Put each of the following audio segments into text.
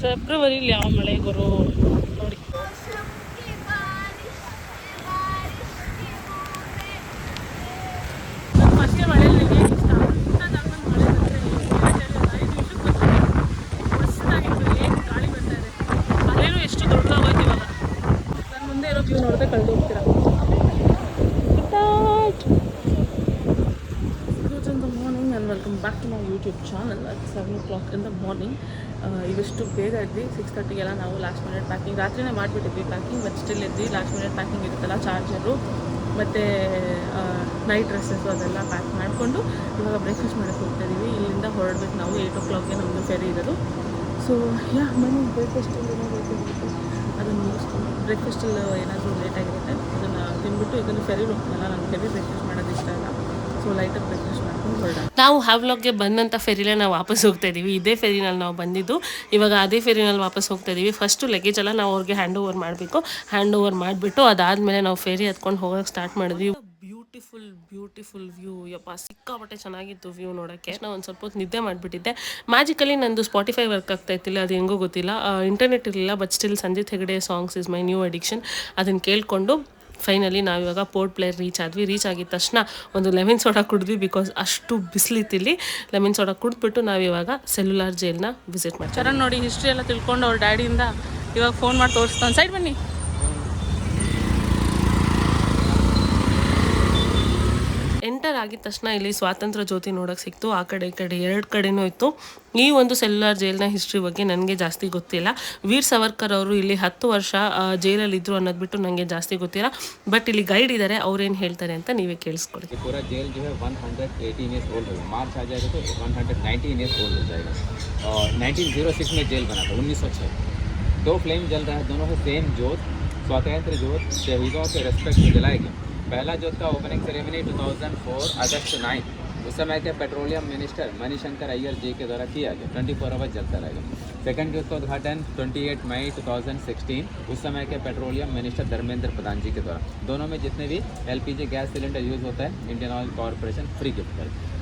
ಫೆಬ್ರವರಿಲಿ ಯಾವ ಮಳೆ ಗುರು ನೋಡಿ ಫಸ್ಟೇ ಇಷ್ಟ ಸಣ್ಣದಾಗಿ ಮಳೆ ಬಂದರೆ ಐದು ನಿಮಿಷಕ್ಕೆ ಬರ್ತಾರೆ ಮಸ್ತಾಗಿತ್ತು ಏನು ಗಾಳಿ ಬರ್ತಾ ಇದೆ ಅಲ್ಲೇನೂ ಎಷ್ಟು ದೊಡ್ಡದಾಗೋಯ್ತು ಇವಾಗ ನಾನು ಮುಂದೆ ಇರೋ ವ್ಯೂ ನೋಡಿದ್ರೆ ಕಳೆದು ಹೋಗ್ತೀರಾ in the morning and welcome back to my YouTube channel at 7 o'clock in the morning. ಇವಿಷ್ಟು ಬೇಗ ಇದ್ವಿ. ಸಿಕ್ಸ್ ತರ್ಟಿಗೆಲ್ಲ ನಾವು ಲಾಸ್ಟ್ ಮಿನಿಟ್ ಪ್ಯಾಕಿಂಗ್ ರಾತ್ರಿನೇ ಮಾಡಿಬಿಟ್ಟಿದ್ವಿ ಪ್ಯಾಕಿಂಗ್ ಬಟ್ ಸ್ಟಿಲ್ ಇದ್ವಿ. ಲಾಸ್ಟ್ ಮಿನಿಟ್ ಪ್ಯಾಕಿಂಗ್ ಇರುತ್ತಲ್ಲ ಚಾರ್ಜರು ಮತ್ತು ನೈಟ್ ಡ್ರೆಸ್ಸಸ್ಸು ಅದೆಲ್ಲ ಪ್ಯಾಕ್ ಮಾಡಿಕೊಂಡು ಇವಾಗ ಬ್ರೇಕ್ಫಾಸ್ಟ್ ಮಾಡೋಕ್ಕೆ ಹೋಗ್ತಾ ಇದ್ದೀವಿ ಇಲ್ಲಿಂದ ಹೊರಡ್ಬೇಕು ನಾವು. ಏಯ್ಟ್ ಓ ಕ್ಲಾಕ್ಗೆ ನಮ್ಮದು ಫೆರಿ ಇರೋದು. ಸೊ ಯಾ ಮನೆ ಬ್ರೇಕ್ಫಾಸ್ಟಲ್ಲಿ ಏನಾಗುತ್ತೆ ಅದನ್ನು ಮುಗಿಸ್ಕೊಂಡು ಬ್ರೇಕ್ಫಾಸ್ಟಲ್ಲಿ ಏನಾದರೂ ಲೇಟ್ ಆಗಿರುತ್ತೆ. ಅದನ್ನು ತಿಂದ್ಬಿಟ್ಟು ಇದನ್ನು ಫೆರಿ ಹೋಗ್ತಾನಲ್ಲ ನನಗೆ ಹೆವಿ ಬ್ರೇಕ್ಫಾಸ್ಟ್ ಮಾಡೋದು ಇಷ್ಟ ಇಲ್ಲ ನಾವು ಹಾವ್ಲಾಗ್ಗೆ ಬಂದಂಥ ಫೆರಿಲೇ ನಾವು ವಾಪಸ್ ಹೋಗ್ತಾ ಇದ್ದೀವಿ ಇದೇ ಫೆರಿನಲ್ಲಿ ನಾವು ಬಂದಿದ್ದು. ಇವಾಗ ಅದೇ ಫೆರಿನಲ್ಲಿ ವಾಪಸ್ ಹೋಗ್ತಾ ಇದ್ದೀವಿ ಫಸ್ಟು ಲಗೇಜ್ ಎಲ್ಲ ನಾವು ಅವ್ರಿಗೆ ಹ್ಯಾಂಡ್ ಓವರ್ ಮಾಡಬೇಕು. ಹ್ಯಾಂಡ್ ಓವರ್ ಮಾಡಿಬಿಟ್ಟು ಅದಾದಮೇಲೆ ನಾವು ಫೆರಿ ಹತ್ಕೊಂಡು ಹೋಗೋಕೆ ಸ್ಟಾರ್ಟ್ ಮಾಡಿದ್ವಿ. ಬ್ಯೂಟಿಫುಲ್ ಬ್ಯೂಟಿಫುಲ್ ವ್ಯೂ ಯಪ್ಪ, ಸಿಕ್ಕಾಪಟ್ಟೆ ಚೆನ್ನಾಗಿತ್ತು ವ್ಯೂ ನೋಡೋಕ್ಕೆ. ನಾನು ಒಂದು ಸ್ವಲ್ಪ ಹೊತ್ತು ನಿದ್ದೆ ಮಾಡಿಬಿಟ್ಟಿದ್ದೆ. ಮ್ಯಾಜಿಕಲಿ ನಂದು ಸ್ಪಾಟಿಫೈ ವರ್ಕ್ ಆಗ್ತಾ ಇತ್ತಿಲ್ಲ. ಅದು ಹೆಂಗೋ ಗೊತ್ತಿಲ್ಲ. ಇಂಟರ್ನೆಟ್ ಇರಲಿಲ್ಲ but still Sanjith Hegde songs is my new addiction ಅದನ್ನು ಕೇಳಿಕೊಂಡು ಫೈನಲಿ ನಾವಿವಾಗ ಪೋರ್ಟ್ ಪ್ಲೇಯರ್ ರೀಚ್ ಆದ್ವಿ. ರೀಚ್ ಆಗಿದ ತಕ್ಷಣ ಒಂದು ಲೆಮನ್ ಸೋಡಾ ಕುಡಿದ್ವಿ ಬಿಕಾಸ್ ಅಷ್ಟು ಬಿಸಿಲಿತ್ತಿಲ್ಲಿ ಲೆಮನ್ ಸೋಡಾ ಕುಡಿದ್ಬಿಟ್ಟು ನಾವಿವಾಗ ಸೆಲ್ಯುಲಾರ್ ಜೈಲ್ನ ವಿಸಿಟ್ ಮಾಡ್ತೀವಿ. ನೋಡಿ ಹಿಸ್ಟ್ರಿ ಎಲ್ಲ ತಿಳ್ಕೊಂಡು ಅವ್ರ ಡ್ಯಾಡಿಯಿಂದ ಇವಾಗ ಫೋನ್ ಮಾಡಿ ತೋರಿಸ್ತಾನೆ. ಸೈಡ್ ಬನ್ನಿ. ಎಂಟರ್ ಆಗಿದ ತಕ್ಷಣ ಇಲ್ಲಿ ಸ್ವಾತಂತ್ರ್ಯ ಜ್ಯೋತಿ ನೋಡೋಕೆ ಸಿಕ್ತು ಆ ಕಡೆ ಈ ಕಡೆ ಎರಡು ಕಡೆನೂ ಇತ್ತು ಈ ಒಂದು ಸೆಲ್ಯುಲಾರ್ ಜೈಲ್ನ ಹಿಸ್ಟ್ರಿ ಬಗ್ಗೆ ನನಗೆ ಜಾಸ್ತಿ ಗೊತ್ತಿಲ್ಲ ವೀರ್ ಸವರ್ಕರ್ ಅವರು ಇಲ್ಲಿ ಹತ್ತು ವರ್ಷ ಆ, ಜೈಲಲ್ಲಿ ಇದ್ರು ಅನ್ನೋದು ಬಿಟ್ಟು ನನಗೆ ಜಾಸ್ತಿ ಗೊತ್ತಿಲ್ಲ ಬಟ್ ಇಲ್ಲಿ ಗೈಡ್ ಇದ್ದಾರೆ ಅವ್ರೇನು ಹೇಳ್ತಾರೆ ಅಂತ ನೀವೇ ಕೇಳಿಸ್ಕೊಡಿ ये पूरा जेल जो है 118 ईयर्स ओल्ड होगा मार्च आ जाएगा तो 119 ईयर्स ओल्ड हो जाएगा और 1906 में जेल बना था 1906 दो फ्लेम जल रहा है दोनों है सेम जोत स्वतंत्र जोत शहीदों के रेस्पेक्ट में जलाए गए पहला जो का ओपनिंग सेरेमनी 2004 अगस्त 9 उस समय के पेट्रोलियम मिनिस्टर मणिशंकर अय्यर जी के द्वारा किया गया। 24 आवर्स जलता रहेगा। सेकंड जोत का उद्घाटन 28 मई 2016 उस समय के पेट्रोलियम मिनिस्टर धर्मेंद्र प्रधान जी के द्वारा। दोनों में जितने भी एलपीजी गैस सिलेंडर यूज़ होता है Indian Oil Corporation free gift करती है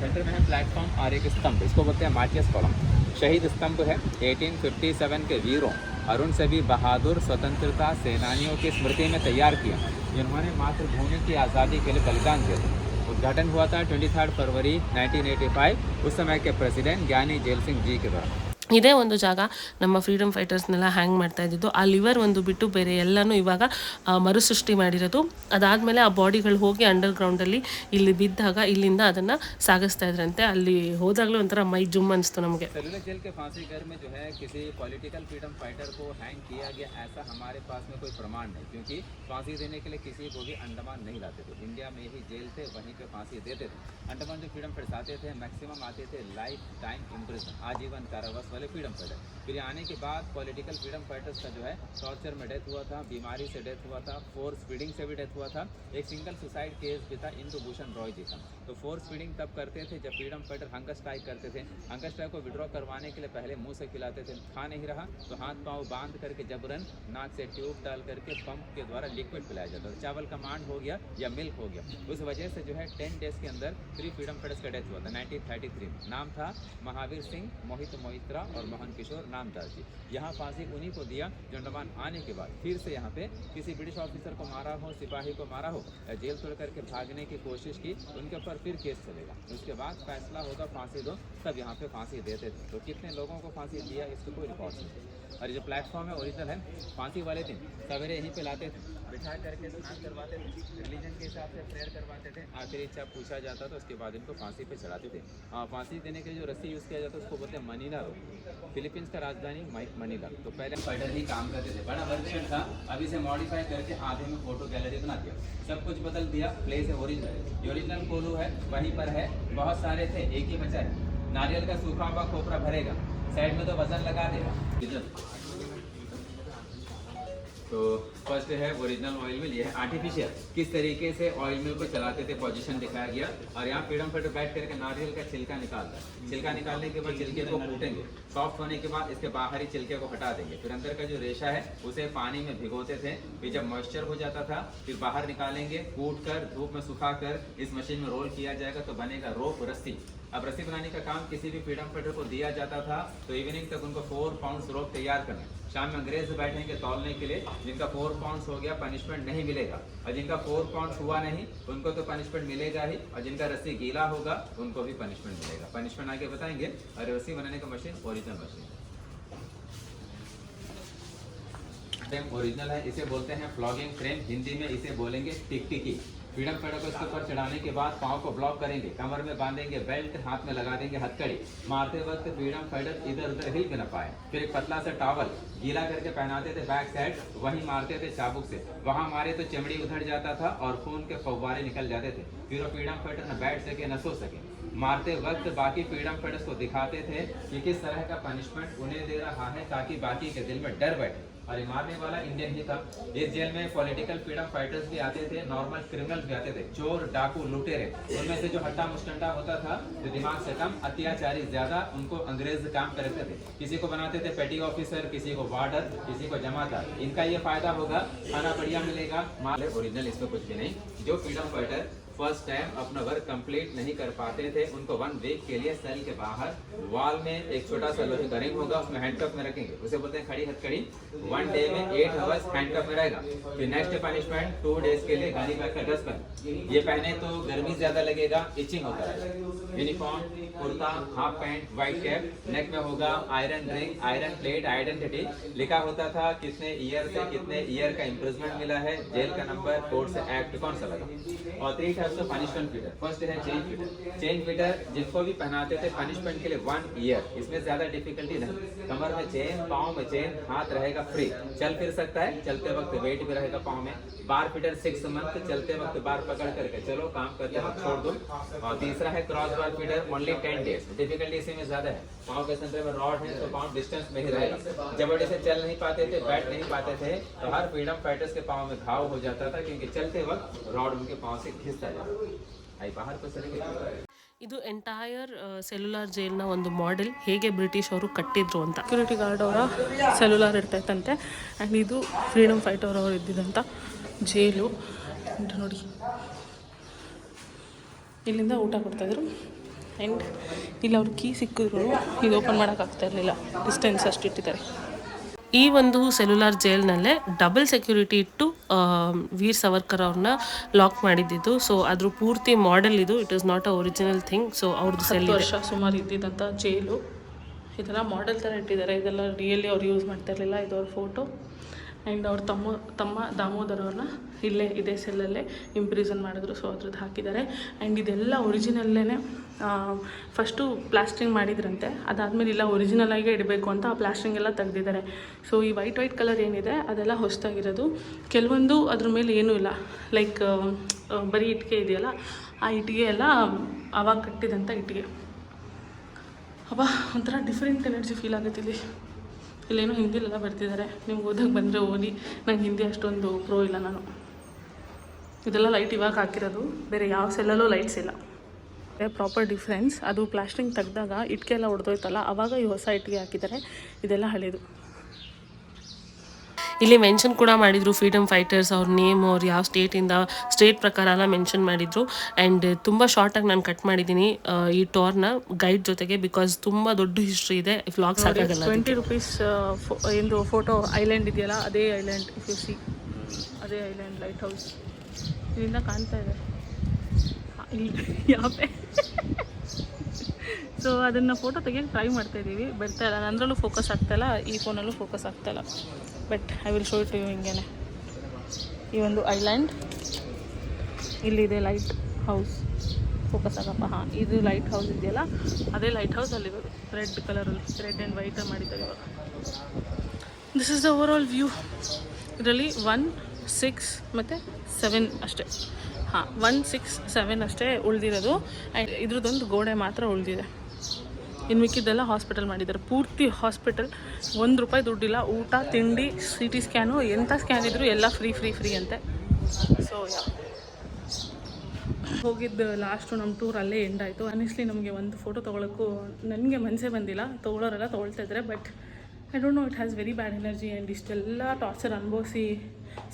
सेंटर में है प्लेटफॉर्म और एक स्तंभ, इसको बोलते हैं मार्टियस कॉलम शहीद स्तंभ है 1857 के वीरों। अरुण सभी बहादुर, स्वतंत्रता सेनानियों की स्मृति में तैयार किया। जिन्होंने मातृभूमि की आज़ादी के लिए बलिदान दिया। था उद्घाटन हुआ था 23 फरवरी 1985 उस समय के प्रेसिडेंट ज्ञानी जेल सिंह जी के द्वारा। ಇದೇ ಒಂದು ಜಾಗ ನಮ್ಮ ಫ್ರೀಡಮ್ ಫೈಟರ್ಸ್ನೆಲ್ಲ ಹ್ಯಾಂಗ್ ಮಾಡ್ತಾ ಇದ್ದಿದ್ದು ಆ ಲಿವರ್ ಒಂದು ಬಿಟ್ಟು ಬೇರೆ ಎಲ್ಲನೂ ಇವಾಗ ಆ, ಮರುಸೃಷ್ಟಿ ಮಾಡಿರೋದು ಅದಾದಮೇಲೆ ಆ ಬಾಡಿಗಳು ಹೋಗಿ ಅಂಡರ್ ಗ್ರೌಂಡಲ್ಲಿ ಇಲ್ಲಿ ಬಿದ್ದಾಗ ಇಲ್ಲಿಂದ ಅದನ್ನು ಸಾಗಿಸ್ತಾ ಇದ್ರಂತೆ ಅಲ್ಲಿ ಹೋದಾಗಲೂ ಒಂಥರ ಮೈ ಜುಮ್ ಅನಿಸ್ತು ನಮಗೆ सेलुलर जेल के फांसी घर में जो है किसी पॉलिटिकल फ्रीडम फाइटर को हैंग किया गया ऐसा हमारे पास में कोई प्रमाण नहीं क्योंकि फांसी देने के लिए किसी को भी अंडमान नहीं लाते थे इंडिया में ही जेल थे वहीं पे फांसी देते थे अंडमान जो फ्रीडम फाइटर्स आते थे मैक्सिमम आते थे लाइफ टाइम इम्प्रिजन आजीवन कारावास वाले फ्रीडम फाइटर फिर आने के बाद पॉलिटिकल फ्रीडम फाइटर्स का जो है टॉर्चर में डेथ हुआ था, बीमारी से डेथ हुआ था फोर्स फीडिंग से भी डेथ हुआ था। एक सिंगल सुसाइड केस भी था इंदु भूषण रॉय जी का। तो फोर्स फीडिंग तब करते थे जब फ्रीडम फाइटर हंगर स्ट्राइक करते थे। हंगर स्ट्राइक को विड्रॉ करवाने के लिए पहले मुँह से खिलाते थे, खा नहीं रहा। तो हाथ पाँव बाँध करके जबरन नाक से ट्यूब डाल करके पंप के द्वारा लिक्विड पिलाया जाता था। चावल का मांड हो गया या मिल्क हो गया। उस वजह से जो है टेन डेज़ के अंदर थ्री फ्रीडम फाइटर्स का डेथ हुआ था 1933 में। नाम था महावीर सिंह, मोहित मोहित्रा और मोहन किशोर नामदास जी। यहाँ फांसी उन्हीं को दिया जो अंडमान आने के बाद फिर से यहाँ पे किसी ब्रिटिश ऑफिसर को मारा हो, सिपाही को मारा हो या जेल तोड़ करके भागने की कोशिश की, उनके ऊपर फिर केस चलेगा। उसके बाद फैसला होगा फांसी दो, तब यहाँ पे फांसी देते थे। तो कितने लोगों को फांसी दिया, इसका कोई रिकॉर्ड नहीं। और जो प्लेटफॉर्म है ओरिजिनल है, फांसी वाले दिन सवेरे यहीं पे लाते थे। बिठा करके स्नान करवाते थे रिलीजन के हिसाब से प्रेयर करवाते थे। आखिरी इच्छा पूछा जाता था, उसके बाद इनको फांसी पे चढ़ाते थे। हाँ फांसी देने के लिए जो रस्सी यूज़ किया जाता है उसको बोलते हैं मनी मनीला रोग। फिलीपींस का राजधानी माइक मनीला। तो पहले फाइटर ही काम करते थे बड़ा वर्जन था, अभी से मॉडिफाई करके आधे में फ़ोटो गैलरी बना दिया। सब कुछ बदल दिया प्लेस है ओरिजिनल ओरिजिनल कोलू है, वहीं पर है, बहुत सारे थे, एक ही बचा है। नारियल का सूखा हुआ खोपरा भरेगा साइड में तो वज़न लगा देगा। तो फ़र्स्ट है ओरिजिनल ऑयल मिल ये आर्टिफिशियल किस तरीके से ऑयल मिल को चलाते थे पोजीशन दिखाया गया। और यहाँ फ्रीडम फाइटर बैठ करके नारियल का छिलका निकालता है। छिलका निकालने के बाद छिलके को कूटेंगे। सॉफ्ट होने के बाद इसके बाहरी छिलके को हटा देंगे। फिर अंदर का जो रेशा है, उसे पानी में भिगोते थे। फिर जब मॉइस्चर हो जाता था, फिर बाहर निकालेंगे, कूट कर, धूप में सुखा कर, इस मशीन में रोल किया जाएगा तो बनेगा रोप रस्सी। अब रस्सी बनाने का काम किसी भी फ्रीडम फाइटर को दिया जाता था तो इवनिंग तक उनको फोर पाउंड रोप तैयार करना शाम में अंग्रेज़ बैठेंगे तौलने के लिए जिनका फोर पाउंड हो गया पनिशमेंट नहीं मिलेगा। और जिनका फोर पाउंड हुआ नहीं, उनको तो पनिशमेंट मिलेगा ही। और जिनका रस्सी गीला होगा, उनको भी पनिशमेंट मिलेगा। पनिशमेंट आगे बताएँगे। और रस्सी बनाने का मशीन ओरिजिनल मशीन ओरिजिनल है, इसे बोलते हैं फ्लॉगिंग फ्रेम हिंदी में इसे बोलेंगे टिकटिकी। फ्रीडम फाइटर को इसके ऊपर चढ़ाने के बाद पाँव को ब्लॉक करेंगे, कमर में बांधेंगे बेल्ट हाथ में लगा देंगे हथकड़ी। मारते वक्त फ्रीडम फाइटर इधर उधर हिल भी न पाए। फिर एक पतला सा टॉवल गीला करके पहनाते थे बैक साइड वहीं मारते थे चाबुक से। वहाँ मारे तो चमड़ी उधर जाता था और खून के फव्वारे निकल जाते थे। फिर वो फ्रीडम फाइटर न बैठ सके, न सो सके। मारते वक्त बाकी फ्रीडम फाइटर्स को दिखाते थे कि किस तरह का पनिशमेंट उन्हें दे रहा है ताकि बाकी के दिल में डर बैठे। और ये मारने वाला इंडियन ही था। इस जेल में पॉलिटिकल फ्रीडम फाइटर्स भी आते थे नॉर्मल क्रिमिनल भी आते थे। चोर, डाकू लुटेरे उनमें से जो हट्टा मुस्टंडा होता था, जो दिमाग से कम, अत्याचारी ज़्यादा, उनको अंग्रेज़ काम करते थे। किसी को बनाते थे पेटी ऑफिसर किसी को वार्डर किसी को जमादार। इनका ये फ़ायदा होगा, खाना बढ़िया मिलेगा माल ओरिजिनल इसमें कुछ भी नहीं। जो फ्रीडम फाइटर फ़र्स्ट टाइम अपना वर्क कंप्लीट नहीं कर पाते थे, उनको वन वीक के लिए सेल के बाहर वॉल में एक छोटा सा लोहे रिंग होगा, उसमें हैंडकप में रखेंगे। उसे बोलते हैं खड़ी हथकड़ी। वन डे में एट आवर्स हैंडकप में रहेगा। फिर नेक्स्ट पनिशमेंट टू डेज़ के लिए गाड़ी बैग का ड्रेस पहन ये पहने तो गर्मी ज़्यादा लगेगा इचिंग होता है। Uniform kurta half pant white cap neck में होगा iron ring iron plate identity लिखा होता था कितने ईयर से कितने ईयर का इम्प्रूवमेंट मिला है? जेल का नंबर कोर्ट से एक्ट कौन सा लगा? और three types of punishment fetter first है चेन फीटर चेन फीटर जिनको भी पहनाते थे पनिशमेंट के लिए वन ईयर इसमें ज़्यादा डिफिकल्टी नहीं। कमर में चेन पाँव में चेन हाथ रहेगा फ्री चल फिर सकता है? चलते वक्त वेट भी रहेगा पाँव में। बार फीटर सिक्स मंथ चलते वक्त बार पकड़ करके। चलो, काम करते वक्त छोड़ दो। और तीसरा है cross bar fetter only ten days difficulty इसी में ज्यादा है पाँव के सेंटर में रॉड है तो पाँव डिस्टेंस में ही रहेगा जबरदस्ती से चल नहीं पाते थे बैठ नहीं पाते थे तो हर फ्रीडम फाइटर्स के पाँव में घाव हो जाता था क्योंकि चलते वक्त रॉड उनके पाँव से घिसता जाता आई बाहर को चलेंगे ಇದು ಎಂಟೈರ್ ಸೆಲ್ಯುಲಾರ್ ಜೈಲ್ನ ಒಂದು ಮಾಡೆಲ್ ಹೇಗೆ ಬ್ರಿಟಿಷ್ ಅವರು ಕಟ್ಟಿದ್ರು ಅಂತ ಸೆಕ್ಯೂರಿಟಿ ಗಾರ್ಡ್ ಅವರ ಸೆಲ್ಯುಲಾರ್ ಇರ್ತೈತಂತೆ ಆ್ಯಂಡ್ ಇದು ಫ್ರೀಡಮ್ ಫೈಟರ್ ಅವರು ಇದ್ದಿದ್ದಂಥ ಜೈಲು ಇದು ನೋಡಿ ಇಲ್ಲಿಂದ ಊಟ ಕೊಡ್ತಾಯಿದ್ರು ಆ್ಯಂಡ್ ಇಲ್ಲಿ ಅವ್ರ ಕೀ ಸಿಕ್ಕಿದ್ರು. ಇದು ಓಪನ್ ಮಾಡೋಕ್ಕಾಗ್ತಾ ಇರಲಿಲ್ಲ. ಡಿಸ್ಟೆನ್ಸ್ ಅಷ್ಟು ಇಟ್ಟಿದ್ದಾರೆ. ಈ ಒಂದು ಸೆಲ್ಯುಲಾರ್ ಜೈಲ್ನಲ್ಲೇ ಡಬಲ್ ಸೆಕ್ಯೂರಿಟಿ ಇಟ್ಟು ವೀರ್ ಸವರ್ಕರ್ ಅವ್ರನ್ನ ಲಾಕ್ ಮಾಡಿದ್ದಿದ್ದು. ಸೊ ಅದ್ರ ಪೂರ್ತಿ ಮಾಡೆಲ್ ಇದು. It is not a original thing so ಅವ್ರದ್ದು ಸೆಲ್ ವರ್ಷ ಸುಮಾರು ಇದ್ದಿದ್ದಂಥ ಜೈಲು ಇದೆಲ್ಲ ಮಾಡೆಲ್ ಥರ ಇಟ್ಟಿದ್ದಾರೆ. ಇದೆಲ್ಲ ರಿಯಲಿ ಅವ್ರು ಯೂಸ್ ಮಾಡ್ತಾ ಇರಲಿಲ್ಲ. ಇದು ಅವ್ರ ಫೋಟೋ ಆ್ಯಂಡ್ ಅವ್ರ ತಮ್ಮ ತಮ್ಮ ದಾಮೋದರ್ ಅವ್ರನ್ನ ಇಲ್ಲೇ, ಇದೇ ಸೆಲ್ಲಲ್ಲೇ ಇಂಪ್ರಿಸನ್ ಮಾಡಿದ್ರು. ಸೊ ಅದ್ರದ್ದು ಹಾಕಿದ್ದಾರೆ. ಆ್ಯಂಡ್ ಇದೆಲ್ಲ ಒರಿಜಿನಲ್ಲೇ ಫಸ್ಟು ಪ್ಲಾಸ್ಟ್ರಿಂಗ್ ಮಾಡಿದ್ರಂತೆ. ಅದಾದಮೇಲೆ ಇಲ್ಲ ಒರಿಜಿನಲ್ ಆಗೇ ಇಡಬೇಕು ಅಂತ ಆ ಪ್ಲಾಸ್ಟ್ರಿಂಗ್ ಎಲ್ಲ ತೆಗೆದಿದ್ದಾರೆ. ಸೊ ಈ ವೈಟ್ ವೈಟ್ ಕಲರ್ ಏನಿದೆ, ಅದೆಲ್ಲ ಹೊಸದಾಗಿರೋದು. ಕೆಲವೊಂದು ಅದ್ರ ಮೇಲೆ ಏನೂ ಇಲ್ಲ. ಲೈಕ್ ಬರೀ ಇಟ್ಟಿಗೆ ಇದೆಯಲ್ಲ, ಆ ಇಟ್ಟಿಗೆ ಎಲ್ಲ ಅವಾಗ ಕಟ್ಟಿದಂಥ ಇಟ್ಟಿಗೆ. ಅಬ್ಬಾ, ಒಂಥರ ಡಿಫ್ರೆಂಟ್ ಎನರ್ಜಿ ಫೀಲ್ ಆಗುತ್ತೆ ಇಲ್ಲಿ. ಇಲ್ಲೇನೋ ಹಿಂದಿಲೆಲ್ಲ ಬರ್ತಿದ್ದಾರೆ ನಿಮ್ಗೆ ಓದಕ್ಕೆ ಬಂದರೆ ಓದಿ. ನಂಗೆ ಹಿಂದಿ ಅಷ್ಟೊಂದು ಪ್ರೋ ಇಲ್ಲ ನಾನು. ಇದೆಲ್ಲ ಲೈಟ್ ಇವಾಗ ಹಾಕಿರೋದು. ಬೇರೆ ಯಾವ ಸೆಲ್ಲಲ್ಲೂ ಲೈಟ್ಸ್ ಇಲ್ಲ. ಪ್ರಾಪರ್ ಡಿಫ್ರೆನ್ಸ್ ಅದು ಪ್ಲಾಸ್ಟಿಂಗ್ ತೆಗ್ದಾಗ ಇಟ್ಟಿಗೆ ಎಲ್ಲ ಹೊಡೆದೋಯ್ತಲ್ಲ ಅವಾಗ ಈ ಹೊಸ ಇಟ್ಟಿಗೆ ಹಾಕಿದ್ದಾರೆ ಇದೆಲ್ಲ ಹಳೇದು. ಇಲ್ಲಿ ಮೆನ್ಷನ್ ಕೂಡ ಮಾಡಿದ್ರು ಫ್ರೀಡಮ್ ಫೈಟರ್ಸ್ ಅವ್ರ ನೇಮ್ ಅವ್ರು ಯಾವ ಸ್ಟೇಟಿಂದ ಸ್ಟೇಟ್ ಪ್ರಕಾರ ಎಲ್ಲ ಮೆನ್ಷನ್ ಮಾಡಿದ್ರು. ಆ್ಯಂಡ್ ತುಂಬ ಶಾರ್ಟಾಗಿ ನಾನು ಕಟ್ ಮಾಡಿದ್ದೀನಿ ಈ ಟೋರ್ನ ಗೈಡ್ ಜೊತೆಗೆ ಬಿಕಾಸ್ ತುಂಬ ದೊಡ್ಡ ಹಿಸ್ಟ್ರಿ ಇದೆ. ವ್ಲಾಗ್ ಸಾಕಾಗಲ್ಲ ಟ್ವೆಂಟಿ ರುಪೀಸ್ ಎಂದು ಫೋಟೋ ಐಲ್ಯಾಂಡ್ ಇದೆಯಲ್ಲ ಅದೇ ಐಲ್ಯಾಂಡ್ ಇಫ್ ಯು ಸಿ ಅದೇ ಐಲ್ಯಾಂಡ್ ಲೈಟ್ ಹೌಸ್ ಇದರಿಂದ ಕಾಣ್ತಾ ಇದೆ. ಯಾವ ಸೊ ಅದನ್ನು ಫೋಟೋ ತೆಗಿಯೋಕೆ ಟ್ರೈ ಮಾಡ್ತಾ ಇದ್ದೀವಿ ಬರ್ತಾ ಇಲ್ಲ ನನ್ನದ್ರಲ್ಲೂ ಫೋಕಸ್ ಆಗ್ತಾಯಿಲ್ಲ ಈ ಫೋನಲ್ಲೂ ಫೋಕಸ್ ಆಗ್ತಾಯಿಲ್ಲ but I will show it you ಹಿಂಗೇನೆ. ಈ ಒಂದು ಐಲ್ಯಾಂಡ್ ಇಲ್ಲಿದೆ ಲೈಟ್ ಹೌಸ್ ಫೋಕಸ್ ಆಗಪ್ಪ. ಹಾಂ, ಇದು ಲೈಟ್ ಹೌಸ್ ಇದೆಯಲ್ಲ? ಅದೇ ಲೈಟ್ ಹೌಸ್ ಅಲ್ಲಿ ರೆಡ್ ಕಲರಲ್ಲಿ ರೆಡ್ ಆ್ಯಂಡ್ ವೈಟ್ ಮಾಡಿದ್ದಾರೆ ಇವಾಗ. This is the over all view ಇದರಲ್ಲಿ ಒನ್ ಸಿಕ್ಸ್ ಮತ್ತು ಸೆವೆನ್ ಅಷ್ಟೇ. ಹಾಂ ಒನ್ ಸಿಕ್ಸ್ ಸೆವೆನ್ ಅಷ್ಟೇ ಉಳಿದಿರೋದು. ಆ್ಯಂಡ್ ಇದ್ರದ್ದೊಂದು ಗೋಡೆ ಮಾತ್ರ ಉಳಿದಿದೆ. ಇನ್ನು ಮಿಕ್ಕಿದ್ದೆಲ್ಲ ಹಾಸ್ಪಿಟಲ್ ಮಾಡಿದ್ದಾರೆ. ಪೂರ್ತಿ ಹಾಸ್ಪಿಟಲ್, ಒಂದು ರೂಪಾಯಿ ದುಡ್ಡಿಲ್ಲ. ಊಟ, ತಿಂಡಿ, ಸಿ ಟಿ ಸ್ಕ್ಯಾನು ಎಂಥ ಸ್ಕ್ಯಾನ್ ಇದ್ದರೂ ಎಲ್ಲ ಫ್ರೀ ಫ್ರೀ ಫ್ರೀ ಅಂತೆ. ಸೊ ಯಾ ಹೋಗಿದ್ದು ಲಾಸ್ಟು ನಮ್ಮ ಟೂರ್ ಅಲ್ಲೇ ಎಂಡ್ ಆಯಿತು. ಅನಿಸ್ಲಿ ನಮಗೆ ಒಂದು ಫೋಟೋ ತೊಗೊಳಕ್ಕೂ ನನಗೆ ಮನಸ್ಸೇ ಬಂದಿಲ್ಲ. ತೊಗೊಳೋರೆಲ್ಲ ತೊಗೊಳ್ತಾ ಇದ್ದಾರೆ but I don't know it has very bad energy and ಇಷ್ಟೆಲ್ಲ ಟಾರ್ಚರ್ ಅನುಭವಿಸಿ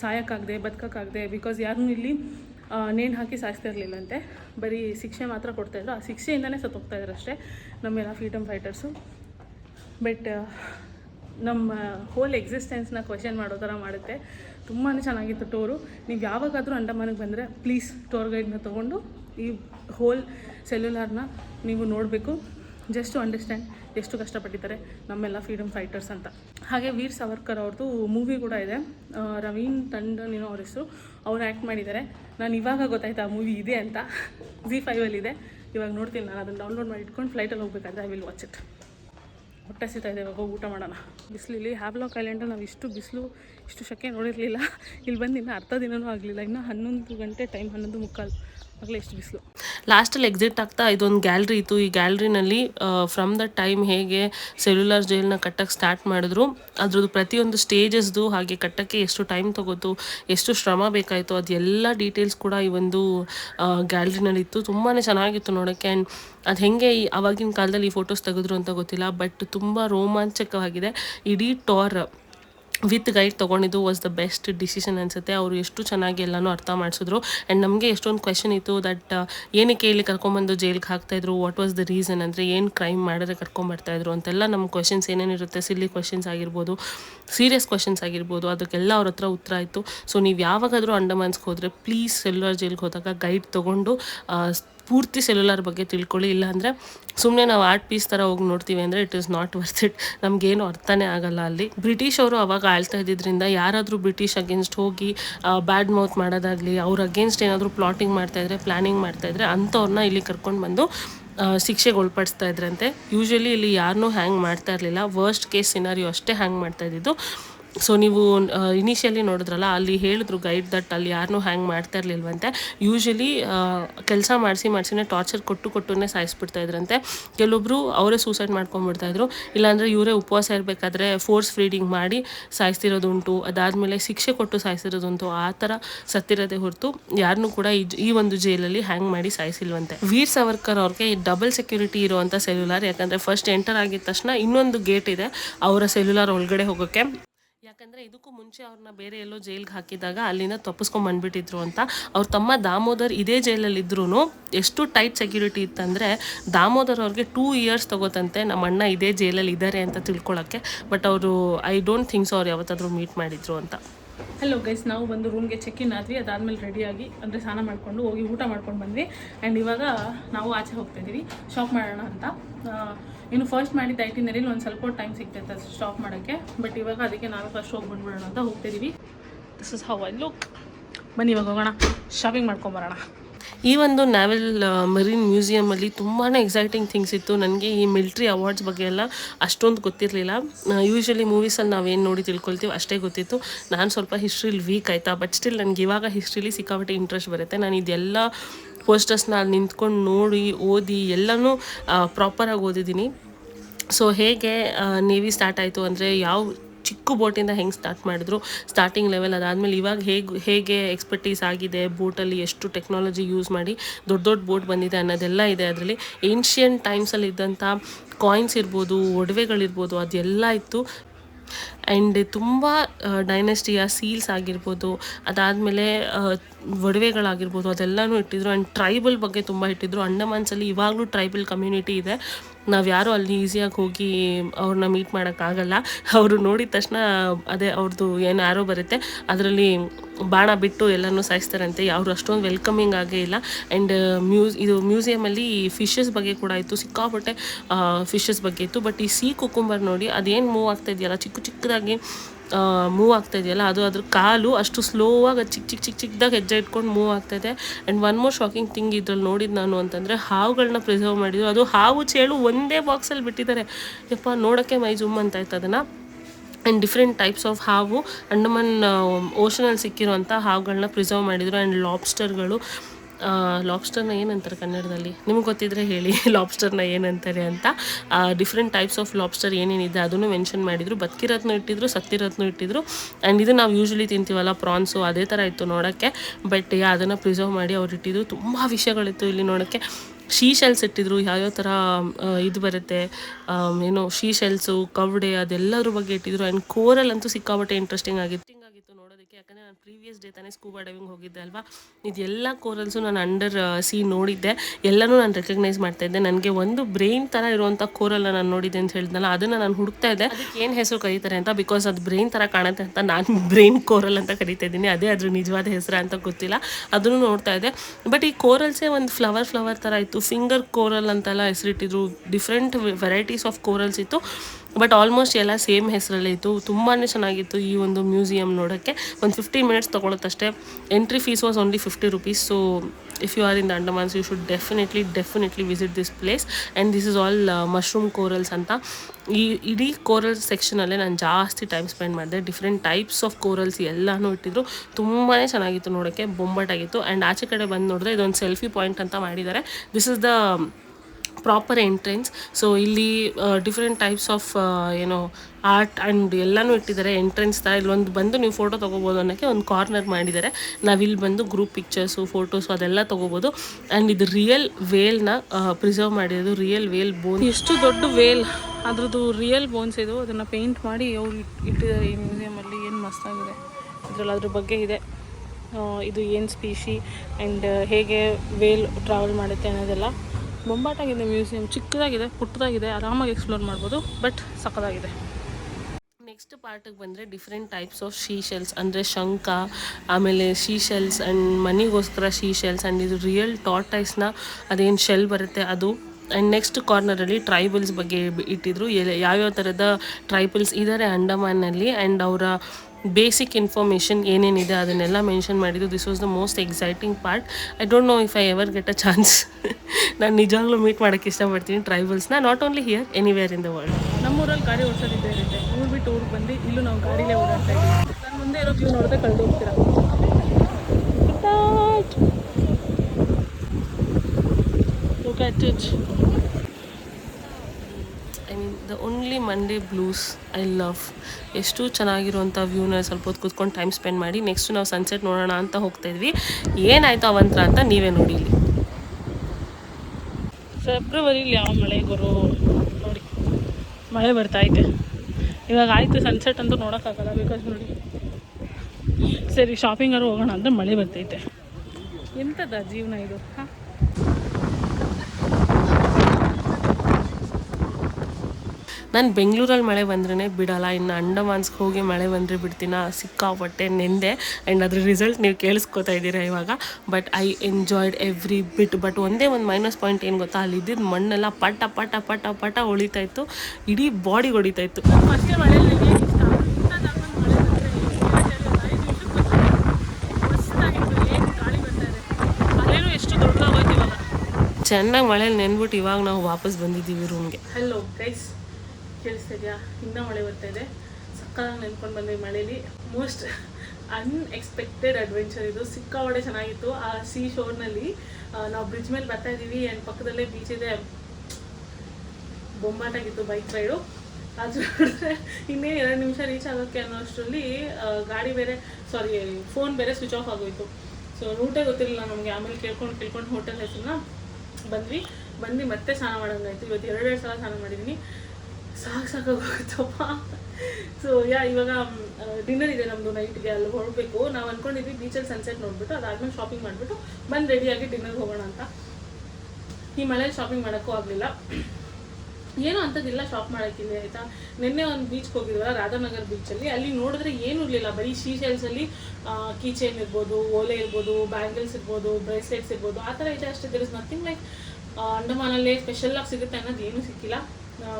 ಸಾಯೋಕ್ಕಾಗದೆ, ಬದುಕೋಕ್ಕಾಗದೆ ಬಿಕಾಸ್ ಯಾರನ್ನೂ ಇಲ್ಲಿ ನೇಣು ಹಾಕಿ ಸಾಯಿಸ್ತಾ ಇರಲಿಲ್ಲಂತೆ. ಬರೀ ಶಿಕ್ಷೆ ಮಾತ್ರ ಕೊಡ್ತಾಯಿದ್ರು ಆ ಶಿಕ್ಷೆಯಿಂದನೇ ಸತ್ತೋಗ್ತಾ ಇದ್ರು ಅಷ್ಟೇ, ನಮ್ಮೆಲ್ಲ ಫ್ರೀಡಮ್ ಫೈಟರ್ಸು ಬಟ್ ನಮ್ಮ ಹೋಲ್ ಎಕ್ಸಿಸ್ಟೆನ್ಸ್ನ ಕ್ವಶನ್ ಮಾಡೋ ಥರ ಮಾಡುತ್ತೆ. ತುಂಬಾ ಚೆನ್ನಾಗಿತ್ತು ಟೂರು ನೀವು ಯಾವಾಗಾದರೂ ಅಂಡಮಾನಿಗೆ ಬಂದರೆ ಪ್ಲೀಸ್ ಟೂರ್ ಗೈಡ್ನ ತೊಗೊಂಡು ಈ ಹೋಲ್ ಸೆಲ್ಯುಲಾರ್ನ ನೀವು ನೋಡಬೇಕು. ಜಸ್ಟ್ ಟು ಅಂಡರ್ಸ್ಟ್ಯಾಂಡ್ ಎಷ್ಟು ಕಷ್ಟಪಟ್ಟಿದ್ದಾರೆ ನಮ್ಮೆಲ್ಲ ಫ್ರೀಡಮ್ ಫೈಟರ್ಸ್ ಅಂತ. ಹಾಗೆ ವೀರ್ ಸಾವರ್ಕರ್ ಅವ್ರದ್ದು ಮೂವಿ ಕೂಡ ಇದೆ. ರವೀನ್ ತಂಡನ್ ಏನೋ ಅವ್ರ ಹೆಸರು. ಅವ್ರು ಆ್ಯಕ್ಟ್ ಮಾಡಿದ್ದಾರೆ ನಾನು ಇವಾಗ ಗೊತ್ತಾಯ್ತು ಆ ಮೂವಿ ಇದೆ ಅಂತ. ಜಿ ಫೈವಲ್ಲಿದೆ ಇವಾಗ ನೋಡ್ತೀನಿ ನಾನು ಅದನ್ನು ಡೌನ್ಲೋಡ್ ಮಾಡಿ ಇಟ್ಕೊಂಡು ಫ್ಲೈಟಲ್ಲಿ ಹೋಗ್ಬೇಕಾದ್ರೆ ಐ ವಿಲ್ ವಾಚ್ ಇಟ್ ಹೊಟ್ಟೆ ಸಿಗ್ತಾ ಇದೆ, ಇವಾಗ ಹೋಗಿ ಊಟ ಮಾಡೋಣ. ಬಿಸಿಲಿಲ್ಲಿ ಹ್ಯಾಬ್ಲಾಕ್ ಐಲ್ಯಾಂಡ್ ನಾವು ಇಷ್ಟು ಬಿಸಿಲು, ಇಷ್ಟು ಶೆಕೆ ನೋಡಿರಲಿಲ್ಲ. ಇಲ್ಲಿ ಬಂದು ಇನ್ನೂ ಅರ್ಧ ದಿನವೂ ಆಗಲಿಲ್ಲ. ಇನ್ನೂ ಹನ್ನೊಂದು ಗಂಟೆ ಟೈಮ್ ಹನ್ನೊಂದು ಮುಕ್ಕಾಲು. ಲಾಸ್ಟಲ್ಲಿ ಎಕ್ಸಿಟ್ ಆಗ್ತಾ ಇದೊಂದು ಗ್ಯಾಲ್ರಿ ಇತ್ತು. ಈ ಗ್ಯಾಲ್ರಿನಲ್ಲಿ ಫ್ರಮ್ ದ ಟೈಮ್ ಹೇಗೆ ಸೆಲ್ಯುಲರ್ ಜೈಲ್ನ ಕಟ್ಟಕ್ಕೆ ಸ್ಟಾರ್ಟ್ ಮಾಡಿದ್ರು, ಅದ್ರದ್ದು ಪ್ರತಿಯೊಂದು ಸ್ಟೇಜಸ್ದು ಹಾಗೆ ಕಟ್ಟಕ್ಕೆ ಎಷ್ಟು ಟೈಮ್ ತೊಗೋತು, ಎಷ್ಟು ಶ್ರಮ ಬೇಕಾಯಿತು, ಅದೆಲ್ಲ ಡೀಟೇಲ್ಸ್ ಕೂಡ ಈ ಒಂದು ಗ್ಯಾಲ್ರಿನಲ್ಲಿ ಇತ್ತು. ತುಂಬಾ ಚೆನ್ನಾಗಿತ್ತು ನೋಡೋಕ್ಕೆ. ಆ್ಯಂಡ್ ಅದು ಹೇಗೆ ಈ ಆವಾಗಿನ ಕಾಲದಲ್ಲಿ ಈ ಫೋಟೋಸ್ ತೆಗೆದ್ರು ಅಂತ ಗೊತ್ತಿಲ್ಲ ಬಟ್ ತುಂಬ ರೋಮಾಂಚಕವಾಗಿದೆ. ಇಡೀ ಟಾರ್ ವಿತ್ ಗೈಡ್ ತೊಗೊಂಡಿದ್ದು ವಾಸ್ ದ ಬೆಸ್ಟ್ ಡಿಸಿಷನ್ ಅನಿಸುತ್ತೆ. ಅವರು ಎಷ್ಟು ಚೆನ್ನಾಗಿ ಎಲ್ಲನೂ ಅರ್ಥ ಮಾಡಿಸಿದ್ರು. ಆ್ಯಂಡ್ ನಮಗೆ ಎಷ್ಟೊಂದು ಕ್ವೆಶನ್ ಇತ್ತು ದಟ್ ಏನಕ್ಕೆ ಇಲ್ಲಿ ಕರ್ಕೊಂಬಂದು ಜೈಲಿಗೆ ಹಾಕ್ತಾಯಿದ್ರು? ವಾಟ್ ವಾಸ್ ದ ರೀಸನ್ ಅಂದರೆ ಏನು ಕ್ರೈಮ್ ಮಾಡಿದ್ರೆ ಕರ್ಕೊಂಬರ್ತಾಯಿದ್ರು ಅಂತೆಲ್ಲ ನಮ್ಮ ಕ್ವೆಶನ್ಸ್ ಏನೇನಿರುತ್ತೆ? ಸಿಲ್ಲಿ ಕ್ವೆಶನ್ಸ್ ಆಗಿರ್ಬೋದು ಸೀರಿಯಸ್ ಕ್ವೆಶನ್ಸ್ ಆಗಿರ್ಬೋದು ಅದಕ್ಕೆಲ್ಲ ಅವ್ರ ಹತ್ರ ಉತ್ತರ ಆಯಿತು. ಸೊ ನೀವು ಯಾವಾಗಾದರೂ ಅಂಡಮಾನ್ಸ್ಗೆ ಹೋದರೆ ಪ್ಲೀಸ್ ಸೆಲ್ಯುಲರ್ ಜೈಲ್ಗೆ ಹೋದಾಗ ಗೈಡ್ ತೊಗೊಂಡು ಆ, ಪೂರ್ತಿ ಸೆಲ್ಯುಲರ್ ಬಗ್ಗೆ ತಿಳ್ಕೊಳ್ಳಿ ಇಲ್ಲಾಂದರೆ ಸುಮ್ಮನೆ ನಾವು ಆರ್ಟ್ ಪೀಸ್ ಥರ ಹೋಗಿ ನೋಡ್ತೀವಿ ಅಂದರೆ it is not worth it ನಮಗೇನು ಅರ್ಥನೇ ಆಗಲ್ಲ ಅಲ್ಲಿ. ಬ್ರಿಟಿಷ್ ಅವರು ಅವಾಗ ಆಳ್ತಾ ಇದ್ದಿದ್ದರಿಂದ ಯಾರಾದರೂ ಬ್ರಿಟಿಷ್ ಅಗೇನ್ಸ್ಟ್ ಹೋಗಿ ಬ್ಯಾಡ್ ಮೌತ್ ಮಾಡೋದಾಗಲಿ, ಅವ್ರ ಅಗೇನ್ಸ್ಟ್ ಏನಾದರೂ ಪ್ಲಾಟಿಂಗ್ ಮಾಡ್ತಾಯಿದ್ರೆ ಪ್ಲ್ಯಾನಿಂಗ್ ಮಾಡ್ತಾಯಿದ್ರೆ ಅಂಥವ್ರನ್ನ ಇಲ್ಲಿ ಕರ್ಕೊಂಡು ಬಂದು ಶಿಕ್ಷೆಗೆ ಒಳಪಡಿಸ್ತಾ ಇದ್ರಂತೆ. ಯೂಶ್ವಲಿ ಇಲ್ಲಿ ಯಾರನ್ನೂ ಹ್ಯಾಂಗ್ ಮಾಡ್ತಾ ಇರಲಿಲ್ಲ. ವರ್ಸ್ಟ್ ಕೇಸ್ ಸಿನಾರಿಯೋ ಅಷ್ಟೇ ಹ್ಯಾಂಗ್ ಮಾಡ್ತಾ ಇದ್ದಿದ್ದು. ಸೊ ನೀವು ಇನಿಷಿಯಲಿ ನೋಡಿದ್ರಲ್ಲ, ಅಲ್ಲಿ ಹೇಳಿದ್ರು ಗೈಡ್ ದಟ್ ಅಲ್ಲಿ ಯಾರನ್ನೂ ಹ್ಯಾಂಗ್ ಮಾಡ್ತಾ ಇರಲಿಲ್ವಂತೆ. ಯೂಶ್ವಲಿ ಕೆಲಸ ಮಾಡಿಸಿ ಮಾಡಿಸಿನೇ ಟಾರ್ಚರ್ ಕೊಟ್ಟು ಕೊಟ್ಟುನೇ ಸಾಯಿಸ್ಬಿಡ್ತಾ ಇದ್ರಂತೆ. ಕೆಲವೊಬ್ರು ಅವರೇ ಸೂಸೈಡ್ ಮಾಡ್ಕೊಂಡ್ಬಿಡ್ತಾ ಇದ್ರು. ಇಲ್ಲಾಂದರೆ ಇವರೇ ಉಪವಾಸ ಇರಬೇಕಾದ್ರೆ ಫೋರ್ಸ್ ಫೀಡಿಂಗ್ ಮಾಡಿ ಸಾಯಿಸ್ತಿರೋದುಂಟು. ಅದಾದಮೇಲೆ ಶಿಕ್ಷೆ ಕೊಟ್ಟು ಸಾಯಿಸಿರೋದುಂಟು ಆ ಥರ ಸತ್ತಿರದೆ ಹೊರತು ಯಾರನ್ನೂ ಕೂಡ ಈ ಒಂದು ಜೈಲಲ್ಲಿ ಹ್ಯಾಂಗ್ ಮಾಡಿ ಸಾಯಿಸಿಲ್ವಂತೆ. ವೀರ್ ಸಾವರ್ಕರ್ ಅವ್ರಿಗೆ ಡಬಲ್ ಸೆಕ್ಯೂರಿಟಿ ಇರುವಂಥ ಸೆಲ್ಯುಲಾರ್ ಯಾಕಂದರೆ ಫಸ್ಟ್ ಎಂಟರ್ ಆಗಿದ ತಕ್ಷಣ ಇನ್ನೊಂದು ಗೇಟ್ ಇದೆ ಅವರ ಸೆಲ್ಯುಲಾರ್ ಒಳಗಡೆ ಹೋಗೋಕ್ಕೆ. ಯಾಕಂದರೆ ಇದಕ್ಕೂ ಮುಂಚೆ ಅವ್ರನ್ನ ಬೇರೆ ಎಲ್ಲೋ ಜೈಲ್ಗೆ ಹಾಕಿದಾಗ ಅಲ್ಲಿಂದ ತಪ್ಪಿಸ್ಕೊಂಡ್ ಬಂದ್ಬಿಟ್ಟಿದ್ರು ಅಂತ. ಅವ್ರ ತಮ್ಮ ದಾಮೋದರ್ ಇದೇ ಜೈಲಲ್ಲಿ ಇದ್ರೂ ಎಷ್ಟು ಟೈಟ್ ಸೆಕ್ಯೂರಿಟಿ ಇತ್ತಂದರೆ ದಾಮೋದರ್ ಅವ್ರಿಗೆ ಟೂ ಇಯರ್ಸ್ ತಗೋತಂತೆ ನಮ್ಮ ಅಣ್ಣ ಇದೇ ಜೈಲಲ್ಲಿ ಇದ್ದಾರೆ ಅಂತ ತಿಳ್ಕೊಳ್ಳೋಕ್ಕೆ ಬಟ್ ಅವರು ಐ ಡೋಂಟ್ ಥಿಂಕ್ಸ್ ಅವ್ರು ಯಾವತ್ತಾದರೂ ಮೀಟ್ ಮಾಡಿದ್ರು ಅಂತ. ಹಲೋ ಗೈಸ್ ನಾವು ಬಂದು ರೂಮ್ಗೆ ಚೆಕ್ ಇನ್ ಆದ್ವಿ. ಅದಾದಮೇಲೆ ರೆಡಿಯಾಗಿ ಅಂದರೆ ಸ್ನಾನ ಮಾಡಿಕೊಂಡು ಹೋಗಿ ಊಟ ಮಾಡ್ಕೊಂಡು ಬಂದ್ವಿ. ಆ್ಯಂಡ್ ಇವಾಗ ನಾವು ಆಚೆ ಹೋಗ್ತಾ ಇದೀವಿ ಶಾಪ್ ಮಾಡೋಣ ಅಂತ. ಇನ್ನು ಫಸ್ಟ್ ಮಾಡಿದ್ದ ಐಟಿನರಿಲಿ ಒಂದು ಸ್ವಲ್ಪ ಟೈಮ್ ಸಿಗ್ತೈತೆ ಸ್ಟಾಪ್ ಮಾಡೋಕ್ಕೆ. ಬಟ್ ಇವಾಗ ಅದಕ್ಕೆ ನಾವೇ ಫಸ್ಟ್ ಹೋಗಿ ಬಂದ್ಬಿಡೋಣ ಅಂತ ಹೋಗ್ತಿದ್ದೀವಿ this is how I look ಬನ್ನಿ ಇವಾಗ ಹೋಗೋಣ. ಶಾಪಿಂಗ್ ಮಾಡ್ಕೊಂಬರೋಣ ಈ ಒಂದು ನ್ಯಾವಲ್ ಮರೀನ್ ಮ್ಯೂಸಿಯಮಲ್ಲಿ ತುಂಬಾ ಎಕ್ಸೈಟಿಂಗ್ ಥಿಂಗ್ಸ್ ಇತ್ತು. ನನಗೆ ಈ ಮಿಲ್ಟ್ರಿ ಅವಾರ್ಡ್ಸ್ ಬಗ್ಗೆ ಎಲ್ಲ ಅಷ್ಟೊಂದು ಗೊತ್ತಿರಲಿಲ್ಲ. ಯೂಶ್ವಲಿ ಮೂವೀಸಲ್ಲಿ ನಾವೇನು ನೋಡಿ ತಿಳ್ಕೊಳ್ತೀವಿ ಅಷ್ಟೇ ಗೊತ್ತಿತ್ತು. ನಾನು ಸ್ವಲ್ಪ ಹಿಸ್ಟ್ರಿಲಿ ವೀಕ್ ಆಯಿತಾ? ಬಟ್ ಸ್ಟಿಲ್ ನನಗೆ ಇವಾಗ ಹಿಸ್ಟ್ರಿಲಿ ಸಿಕ್ಕಾಪಟ್ಟೆ ಇಂಟ್ರೆಸ್ಟ್ ಬರುತ್ತೆ. ನಾನು ಇದೆಲ್ಲ ಪೋಸ್ಟರ್ಸ್ನ ಅಲ್ಲಿ ನಿಂತ್ಕೊಂಡು ನೋಡಿ, ಓದಿ ಎಲ್ಲನೂ ಪ್ರಾಪರಾಗಿ ಓದಿದ್ದೀನಿ. ಸೊ ಹೇಗೆ ನೇವಿ ಸ್ಟಾರ್ಟ್ ಆಯಿತು ಅಂದರೆ ಯಾವ ಚಿಕ್ಕ ಬೋಟಿಂದ ಹೆಂಗೆ ಸ್ಟಾರ್ಟ್ ಮಾಡಿದ್ರು ಸ್ಟಾರ್ಟಿಂಗ್ ಲೆವೆಲ್ ಅದಾದಮೇಲೆ ಇವಾಗ ಹೇಗೆ ಹೇಗೆ ಎಕ್ಸ್ಪರ್ಟೀಸ್ ಆಗಿದೆ, ಬೋಟಲ್ಲಿ ಎಷ್ಟು ಟೆಕ್ನಾಲಜಿ ಯೂಸ್ ಮಾಡಿ, ದೊಡ್ಡ ದೊಡ್ಡ ಬೋಟ್ ಬಂದಿದೆ ಅನ್ನೋದೆಲ್ಲ ಇದೆ ಅದರಲ್ಲಿ. ಏನ್ಷಿಯಂಟ್ ಟೈಮ್ಸಲ್ಲಿ ಇದ್ದಂಥ ಕಾಯಿನ್ಸ್ ಇರ್ಬೋದು, ಒಡವೆಗಳಿರ್ಬೋದು, ಅದೆಲ್ಲ ಇತ್ತು. ಆ್ಯಂಡ್ ತುಂಬ ಡೈನೆಸ್ಟಿಯ ಸೀಲ್ಸ್ ಆಗಿರ್ಬೋದು, ಅದಾದಮೇಲೆ ಒಡವೆಗಳಾಗಿರ್ಬೋದು, ಅದೆಲ್ಲನೂ ಇಟ್ಟಿದ್ರು. ಆ್ಯಂಡ್ ಟ್ರೈಬಲ್ ಬಗ್ಗೆ ತುಂಬ ಇಟ್ಟಿದ್ರು. ಅಂಡಮಾನ್ಸಲ್ಲಿ ಇವಾಗಲೂ ಟ್ರೈಬಲ್ ಕಮ್ಯುನಿಟಿ ಇದೆ. ನಾವು ಯಾರೂ ಅಲ್ಲಿ ಈಸಿಯಾಗಿ ಹೋಗಿ ಅವ್ರನ್ನ ಮೀಟ್ ಮಾಡೋಕ್ಕಾಗಲ್ಲ. ಅವರು ನೋಡಿದ ತಕ್ಷಣ ಅದೇ ಅವ್ರದ್ದು ಏನು ಯಾರೋ ಬರುತ್ತೆ, ಅದರಲ್ಲಿ ಬಾಣ ಬಿಟ್ಟು ಎಲ್ಲನೂ ಸಾಯಿಸ್ತಾರಂತೆ. ಅವರು ಅಷ್ಟೊಂದು ವೆಲ್ಕಮಿಂಗ್ ಆಗೇ ಇಲ್ಲ. ಆ್ಯಂಡ್ ಮ್ಯೂಸ್, ಇದು ಮ್ಯೂಸಿಯಮಲ್ಲಿ ಫಿಶಸ್ ಬಗ್ಗೆ ಕೂಡ ಇತ್ತು. ಸಿಕ್ಕಾಪಟ್ಟೆ ಫಿಶಸ್ ಬಗ್ಗೆ ಇತ್ತು. ಬಟ್ ಈ ಸೀ ಕುಕುಂಬರ್ ನೋಡಿ ಅದೇನು ಮೂವ್ ಆಗ್ತಾ ಇದೆಯಲ್ಲ, ಚಿಕ್ಕ ಚಿಕ್ಕದಾಗಿ ಮೂವ್ ಆಗ್ತಾ ಇದೆಯಲ್ಲ, ಅದು ಅದ್ರ ಕಾಲು ಅಷ್ಟು ಸ್ಲೋ ಆಗಿ ಚಿಕ್ಕ ಚಿಕ್ಕ ಚಿಕ್ಕ ಚಿಕ್ಕದಾಗಿ ಹೆಜ್ಜೆ ಇಟ್ಕೊಂಡು ಮೂವ್ ಆಗ್ತಾಯಿದೆ and one more shocking thing ಇದ್ರಲ್ಲಿ ನೋಡಿದ್ದು ನಾನು ಅಂತಂದರೆ ಹಾವುಗಳನ್ನ ಪ್ರಿಸರ್ವ್ ಮಾಡಿದ್ರು. ಅದು ಹಾವು ಚೇಳು ಒಂದೇ ಬಾಕ್ಸಲ್ಲಿ ಬಿಟ್ಟಿದ್ದಾರೆ. ಯಪ್ಪ, ನೋಡೋಕ್ಕೆ ಮೈ ಜುಮ್ ಅಂತ ಇತ್ತು ಅದನ್ನು. ಆ್ಯಂಡ್ ಡಿಫ್ರೆಂಟ್ ಟೈಪ್ಸ್ ಆಫ್ ಹಾವು, ಅಂಡಮಾನ್ ಓಷನಲ್ಲಿ ಸಿಕ್ಕಿರುವಂಥ ಹಾವುಗಳನ್ನ ಪ್ರಿಸರ್ವ್ ಮಾಡಿದರು. ಆ್ಯಂಡ್ ಲಾಬ್ಸ್ಟರ್ಗಳು ಲಾಬ್ಸ್ಟರ್ನ ಏನಂತಾರೆ ಕನ್ನಡದಲ್ಲಿ? ನಿಮ್ಗೆ ಗೊತ್ತಿದ್ರೆ ಹೇಳಿ ಲಾಬ್ಸ್ಟರ್ನ ಏನಂತಾರೆ ಅಂತ. ಡಿಫ್ರೆಂಟ್ ಟೈಪ್ಸ್ ಆಫ್ ಲಾಬ್ಸ್ಟರ್ ಏನೇನಿದೆ ಅದನ್ನು ಮೆನ್ಷನ್ ಮಾಡಿದರು. ಬದುಕಿರೋದ್ನು ಇಟ್ಟಿದ್ರು, ಸತ್ತಿರತ್ನೂ ಇಟ್ಟಿದ್ರು. ಆ್ಯಂಡ್ ಇದು ನಾವು ಯೂಶ್ವಲಿ ತಿಂತೀವಲ್ಲ ಪ್ರಾನ್ಸು ಅದೇ ಥರ ಇತ್ತು ನೋಡೋಕ್ಕೆ. ಬಟ್ ಯಾ, ಅದನ್ನು ಪ್ರಿಸರ್ವ್ ಮಾಡಿ ಅವ್ರು ಇಟ್ಟಿದ್ರು. ತುಂಬ ವಿಷಯಗಳಿತ್ತು ಇಲ್ಲಿ ನೋಡೋಕ್ಕೆ. ಶೀ ಶೆಲ್ಸ್ ಇಟ್ಟಿದ್ರು, ಯಾವ್ಯಾವ ಥರ ಇದು ಬರುತ್ತೆ. ಏನು ಶೀ ಶೆಲ್ಸು ಕವಡೆ ಅದೆಲ್ಲದ್ರ ಬಗ್ಗೆ ಇಟ್ಟಿದ್ರು. ಆ್ಯಂಡ್ ಕೋರಲ್ ಅಂತೂ ಸಿಕ್ಕಾಬಟ್ಟೆ ಇಂಟ್ರೆಸ್ಟಿಂಗ್ ಆಗಿತ್ತು. ಆಗಿತ್ತು ನೋಡೋದಕ್ಕೆ. ಯಾಕಂದರೆ ನಾನು ಪ್ರೀವಿಯಸ್ ಡೇ ತಾನೇ ಸ್ಕೂಬಾ ಡೈವಿಂಗ್ ಹೋಗಿದ್ದೆ ಅಲ್ವಾ? ಇದೆಲ್ಲ ಕೋರಲ್ಸು ನಾನು ಅಂಡರ್ ಸಿ ನೋಡಿದ್ದೆ. ಎಲ್ಲನೂ ನಾನು ರೆಕಗ್ನೈಸ್ ಮಾಡ್ತಾ ಇದ್ದೆ. ನನಗೆ ಒಂದು ಬ್ರೈನ್ ಥರ ಇರುವಂಥ ಕೋರಲ್ನ ನಾನು ನೋಡಿದ್ದೆ ಅಂತ ಹೇಳಿದ್ನಲ್ಲ ಅದನ್ನು ನಾನು ಹುಡುಕ್ತಾ ಇದ್ದೆ. ಅದಕ್ಕೆ ಏನು ಹೆಸರು ಕರೀತಾರೆ ಅಂತ? ಬಿಕಾಸ್ ಅದು ಬ್ರೈನ್ ಥರ ಕಾಣುತ್ತೆ ಅಂತ ನಾನು ಬ್ರೈನ್ ಕೋರಲ್ ಅಂತ ಕರಿತಾ ಇದ್ದೀನಿ. ಅದೇ ಅದ್ರ ನಿಜವಾದ ಹೆಸರು ಅಂತ ಗೊತ್ತಿಲ್ಲ. ಅದನ್ನು ನೋಡ್ತಾ ಇದ್ದೆ. ಬಟ್ ಈ ಕೋರಲ್ಸೇ ಒಂದು ಫ್ಲವರ್ ಫ್ಲವರ್ ಥರ ಇತ್ತು. ಫಿಂಗರ್ ಕೋರಲ್ ಅಂತೆಲ್ಲ ಹೆಸರಿಟ್ಟಿದ್ರು. ಡಿಫ್ರೆಂಟ್ ವೆರೈಟೀಸ್ ಆಫ್ ಕೋರಲ್ಸ್ ಇತ್ತು. ಬಟ್ ಆಲ್ಮೋಸ್ಟ್ ಎಲ್ಲ ಸೇಮ್ ಹೆಸರಲ್ಲೇ ಇತ್ತು. ತುಂಬಾ ಚೆನ್ನಾಗಿತ್ತು ಈ ಒಂದು ಮ್ಯೂಸಿಯಂ ನೋಡೋಕ್ಕೆ. ಒಂದು fifteen minutes ತೊಗೊಳುತ್ತಷ್ಟೇ. Entry fees was only fifty rupees so if you are in the Andamans you should definitely definitely visit this place and this is all mushroom corals ಅಂತ. ಈ ಇಡೀ ಕೋರಲ್ ಸೆಕ್ಷನಲ್ಲೇ ನಾನು ಜಾಸ್ತಿ ಟೈಮ್ ಸ್ಪೆಂಡ್ ಮಾಡಿದೆ. Different types of corals ಎಲ್ಲನೂ ಇಟ್ಟಿದ್ರು. ತುಂಬಾ ಚೆನ್ನಾಗಿತ್ತು ನೋಡೋಕ್ಕೆ. ಬೊಂಬಾಟಾಗಿತ್ತು ಆ್ಯಂಡ್ ಆಚೆ ಕಡೆ ಬಂದು ನೋಡಿದ್ರೆ ಇದೊಂದು ಸೆಲ್ಫಿ ಪಾಯಿಂಟ್ ಅಂತ ಮಾಡಿದ್ದಾರೆ. This is the proper entrance so ಇಲ್ಲಿ ಡಿಫ್ರೆಂಟ್ ಟೈಪ್ಸ್ ಆಫ್ ಏನೋ ಆರ್ಟ್ ಆ್ಯಂಡ್ ಎಲ್ಲನೂ ಇಟ್ಟಿದ್ದಾರೆ. ಎಂಟ್ರೆನ್ಸ್ ಥರ ಇಲ್ಲೊಂದು ಬಂದು ನೀವು ಫೋಟೋ ತೊಗೋಬೋದು ಅನ್ನೋಕ್ಕೆ ಒಂದು ಕಾರ್ನರ್ ಮಾಡಿದ್ದಾರೆ. ನಾವಿಲ್ಲಿ ಬಂದು ಗ್ರೂಪ್ ಪಿಕ್ಚರ್ಸು ಫೋಟೋಸು ಅದೆಲ್ಲ ತೊಗೋಬೋದು. ಆ್ಯಂಡ್ ಇದು ರಿಯಲ್ ವೇಲ್ನ ಪ್ರಿಸರ್ವ್ ಮಾಡಿರೋದು. ರಿಯಲ್ ವೇಲ್ ಬೋನ್ ಎಷ್ಟು ದೊಡ್ಡ ವೇಲ್ ಅದರದ್ದು ರಿಯಲ್ ಬೋನ್ಸ್ ಇದು. ಅದನ್ನು ಪೇಂಟ್ ಮಾಡಿ ಅವ್ರು ಇಟ್- ಇಟ್ಟಿದ್ದಾರೆ ಈ ಮ್ಯೂಸಿಯಮಲ್ಲಿ ಏನು ಮಸ್ತಾಗಿದೆ ಇದರಲ್ಲಿ ಅದ್ರ ಬಗ್ಗೆ ಇದೆ. ಇದು ಏನು ಸ್ಪೀಶಿ ಆ್ಯಂಡ್ ಹೇಗೆ ವೇಲ್ ಟ್ರಾವೆಲ್ ಮಾಡುತ್ತೆ ಅನ್ನೋದೆಲ್ಲ. ಬೊಂಬಾಟಾಗಿದೆ ಮ್ಯೂಸಿಯಂ ಚಿಕ್ಕದಾಗಿದೆ ಪುಟ್ಟದಾಗಿದೆ ಆರಾಮಾಗಿ ಎಕ್ಸ್ಪ್ಲೋರ್ ಮಾಡ್ಬೋದು ಬಟ್ ಸಕ್ಕದಾಗಿದೆ ನೆಕ್ಸ್ಟ್ ಪಾರ್ಟಿಗೆ ಬಂದರೆ different types of sea shells ಅಂದರೆ ಶಂಖ, ಆಮೇಲೆ ಶೀ ಶೆಲ್ಸ್ ಆ್ಯಂಡ್ ಮನಿಗೋಸ್ಕರ ಶೀ ಶೆಲ್ಸ್ ಆ್ಯಂಡ್ ಇದು ರಿಯಲ್ ಟಾರ್ಟೈಸ್ನ ಅದೇನು ಶೆಲ್ ಬರುತ್ತೆ ಅದು. ಆ್ಯಂಡ್ ನೆಕ್ಸ್ಟ್ ಕಾರ್ನರಲ್ಲಿ ಟ್ರೈಬಲ್ಸ್ ಬಗ್ಗೆ ಇಟ್ಟಿದ್ರು. ಯಾವ್ಯಾವ ಥರದ ಟ್ರೈಬಲ್ಸ್ ಇದ್ದಾರೆ ಅಂಡಮಾನಲ್ಲಿ ಆ್ಯಂಡ್ ಅವರ ಬೇಸಿಕ್ ಇನ್ಫಾರ್ಮೇಷನ್ ಏನೇನಿದೆ ಅದನ್ನೆಲ್ಲ ಮೆನ್ಷನ್ ಮಾಡಿದ್ದು. This was the most exciting part I don't know if I ever get a chance ನಾನು ನಿಜವಾಗ್ಲೂ ಮೀಟ್ ಮಾಡೋಕ್ಕೆ ಇಷ್ಟಪಡ್ತೀನಿ ಟ್ರೈಬಲ್ಸ್ನ not only here anywhere in the world ನಮ್ಮೂರಲ್ಲಿ ಗಾಡಿ ಓಡಿಸೋದಿದ್ದೇ ಇರುತ್ತೆ. ಊರು ಬಿಟ್ಟು ಊರಿಗೆ ಬಂದು ಇಲ್ಲೂ ನಾವು ಗಾಡಿಲೇ ಓಡಾಡ್ತಾ ಇದ್ದೀವಿ. ನಾನು ಮುಂದೆ ಇರೋ ಕ್ಯೂ ನೋಡಿದ್ರೆ ಕಳೆದು ಹೋಗ್ತೀರಾ? Look at it. The only Monday blues I love. ಎಷ್ಟು ಚೆನ್ನಾಗಿರುವಂಥ ವ್ಯೂನ ಸ್ವಲ್ಪ ಹೊತ್ತು ಕೂತ್ಕೊಂಡು ಟೈಮ್ ಸ್ಪೆಂಡ್ ಮಾಡಿ ನೆಕ್ಸ್ಟು ನಾವು ಸನ್ಸೆಟ್ ನೋಡೋಣ ಅಂತ ಹೋಗ್ತಾ ಇದ್ವಿ. ಏನಾಯ್ತು ಅವಂತರ ಅಂತ ನೀವೇ ನೋಡಿ ಇಲ್ಲಿ. ಫೆಬ್ರವರಿಲಿ ಯಾವ ಮಳೆ ಗುರು? ನೋಡಿ, ಮಳೆ ಬರ್ತಾ ಐತೆ ಇವಾಗ ಆಯಿತು ಸನ್ಸೆಟ್ ಅಂತೂ ನೋಡೋಕ್ಕಾಗಲ್ಲ ಬಿಕಾಸ್ ನೋಡಿ. ಸರಿ ಶಾಪಿಂಗಾರು ಹೋಗೋಣ ಅಂದರೆ ಮಳೆ ಬರ್ತೈತೆ ಎಂಥದ ಜೀವನ ಇದು? ಹಾಂ? ನಾನು ಬೆಂಗಳೂರಲ್ಲಿ ಮಳೆ ಬಂದ್ರೇ ಬಿಡಲ್ಲ, ಇನ್ನು ಅಂಡಮಾನ್ಸ್ಗೆ ಹೋಗಿ ಮಳೆ ಬಂದರೆ ಬಿಡ್ತೀನ, ಸಿಕ್ಕಾಪಟ್ಟೆ ನೆಂದೆ ಆ್ಯಂಡ್ ಅದ್ರ ರಿಸಲ್ಟ್ ನೀವು ಕೇಳಿಸ್ಕೊತಾ ಇದ್ದೀರಾ ಇವಾಗ. But I enjoyed every bit but ಒಂದೇ ಒಂದು ಮೈನಸ್ ಪಾಯಿಂಟ್ ಏನು ಗೊತ್ತಾ? ಅಲ್ಲಿ ಇದ್ದಿದ್ದು ಮಣ್ಣೆಲ್ಲ ಪಟ ಪಟ ಪಟ ಪಟ ಹೊಳಿತಾ ಇತ್ತು. ಇಡೀ ಬಾಡಿಗೆ ಹೊಡಿತಾ ಇತ್ತು. ಮಳೆ ಮಳೆ ದೊಡ್ಡದಾಗೋಯ್ತು ಇವಾಗ. ಚೆನ್ನಾಗಿ ಮಳೇಲಿ ನೆನ್ಬಿಟ್ಟು ಇವಾಗ ನಾವು ವಾಪಸ್ ಬಂದಿದ್ದೀವಿ ರೂಮ್ಗೆ ಹಲೋ ಗೈಸ್ ಕೇಳಿಸ್ತಾ ಇದೆಯಾ ಇನ್ನೂ ಮಳೆ ಬರ್ತಾ ಇದೆ. ಸಕ್ಕತ್ತಾಗಿ ನೆನ್ಕೊಂಡು ಬಂದ್ವಿ ಮಳೇಲಿ. ಮೋಸ್ಟ್ ಅನ್ಎಕ್ಸ್ಪೆಕ್ಟೆಡ್ ಅಡ್ವೆಂಚರ್ ಇದು. ಸಿಕ್ಕಾಪಟ್ಟೆ ಚೆನ್ನಾಗಿತ್ತು. ಆ ಸೀ ಶೋರ್ನಲ್ಲಿ ನಾವು ಬ್ರಿಡ್ಜ್ ಮೇಲೆ ಬರ್ತಾ ಇದ್ದೀವಿ. ಆ್ಯಂಡ್ ಪಕ್ಕದಲ್ಲೇ ಬೀಚ್ ಇದೆ. ಬೊಂಬಾಟಾಗಿತ್ತು ಬೈಕ್ ರೈಡು ಅದು ನೋಡಿದ್ರೆ ಇನ್ನೇ ಎರಡು ನಿಮಿಷ ರೀಚ್ ಆಗೋಕ್ಕೆ ಅನ್ನೋ ಅಷ್ಟರಲ್ಲಿ ಗಾಡಿ ಬೇರೆ ಸಾರಿ ಫೋನ್ ಬೇರೆ ಸ್ವಿಚ್ ಆಫ್ ಆಗೋಯ್ತು. ಸೊ ರೂಟೇ ಗೊತ್ತಿರಲಿಲ್ಲ ನಮಗೆ. ಆಮೇಲೆ ಕೇಳ್ಕೊಂಡು ಕೇಳ್ಕೊಂಡು ಹೋಟೆಲ್ ಹೆಸರನ್ನ ಬಂದ್ವಿ. ಬಂದು ಮತ್ತೆ ಸ್ನಾನ ಮಾಡೋಂಗಾಯ್ತು. ಇವತ್ತು ಎರಡೆರಡು ಸಲ ಸ್ನಾನ ಮಾಡಿದ್ದೀನಿ ಸಾಕು ಸಾಕಾಗೋಗುತ್ತಪ್ಪ ಸೊ ಯಾ, ಇವಾಗ ಡಿನ್ನರ್ ಇದೆ ನಮ್ಮದು ನೈಟ್ಗೆ ಅಲ್ಲಿ ಹೊರಡಬೇಕು. ನಾವು ಅಂದ್ಕೊಂಡಿದ್ವಿ ಬೀಚಲ್ಲಿ ಸನ್ಸೆಟ್ ನೋಡ್ಬಿಟ್ಟು, ಅದಾದ್ಮೇಲೆ ಶಾಪಿಂಗ್ ಮಾಡಿಬಿಟ್ಟು, ಬಂದು ರೆಡಿಯಾಗಿ ಡಿನ್ನರ್ಗೆ ಹೋಗೋಣ ಅಂತ. ಈ ಮನೇಲಿ ಶಾಪಿಂಗ್ ಮಾಡೋಕ್ಕೂ ಆಗಲಿಲ್ಲ. ಏನೂ ಅಂಥದ್ದಿಲ್ಲ ಶಾಪ್ ಮಾಡೋಕ್ಕಿಲ್ಲ ಆಯಿತಾ? ನಿನ್ನೆ ಒಂದು ಬೀಚ್ಗೆ ಹೋಗಿದ್ವಲ್ಲ, ರಾಧಾನಗರ್ ಬೀಚಲ್ಲಿ ಅಲ್ಲಿ. ನೋಡಿದ್ರೆ ಏನೂ ಇರಲಿಲ್ಲ. ಬರೀ ಶೀ ಕೀಚೇನ್ ಇರ್ಬೋದು, ಓಲೆ ಇರ್ಬೋದು ಬ್ಯಾಂಗಲ್ಸ್ ಇರ್ಬೋದು ಬ್ರೇಸ್ಲೆಟ್ಸ್ ಇರ್ಬೋದು, ಆ ಥರ ಇದೆ ಅಷ್ಟೇ. ದರ್ ಇಸ್ ನಥಿಂಗ್ ಲೈಕ್ ಅಂಡಮಾನಲ್ಲೇ ಸ್ಪೆಷಲ್ಲಾಗಿ ಸಿಗುತ್ತೆ ಅನ್ನೋದು ಏನೂ ಸಿಕ್ಕಿಲ್ಲ.